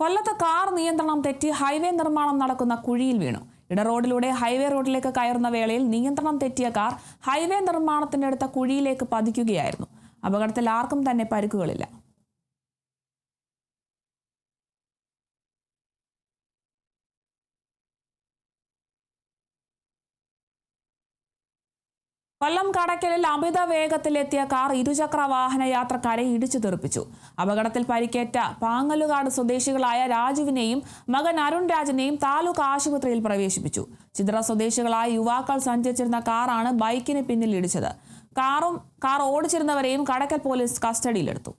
കൊല്ലത്ത് കാർ നിയന്ത്രണം തെറ്റി ഹൈവേ നിർമ്മാണം നടക്കുന്ന കുഴിയിൽ വീണു. ഇടറോഡിലൂടെ ഹൈവേ റോഡിലേക്ക് കയറുന്ന വേളയിൽ നിയന്ത്രണം തെറ്റിയ കാർ ഹൈവേ നിർമ്മാണത്തിനടുത്ത കുഴിയിലേക്ക് പതിക്കുകയായിരുന്നു. അപകടത്തിൽ ആർക്കും തന്നെ പരിക്കുകളില്ല. കൊല്ലം കടയ്ക്കലിൽ അമിത വേഗത്തിലെത്തിയ കാർ ഇരുചക്ര വാഹന യാത്രക്കാരെ ഇടിച്ചു തെറിപ്പിച്ചു. അപകടത്തിൽ പരിക്കേറ്റ പാങ്ങലുകാട് സ്വദേശികളായ രാജുവിനെയും മകൻ അരുൺ രാജിനെയും താലൂക്ക് ആശുപത്രിയിൽ പ്രവേശിപ്പിച്ചു. ചിത്ര സ്വദേശികളായ യുവാക്കൾ സഞ്ചരിച്ചിരുന്ന കാറാണ് ബൈക്കിന് പിന്നിൽ ഇടിച്ചത്. കാറും കാർ ഓടിച്ചിരുന്നവരെയും കടക്കൽ പോലീസ് കസ്റ്റഡിയിലെടുത്തു.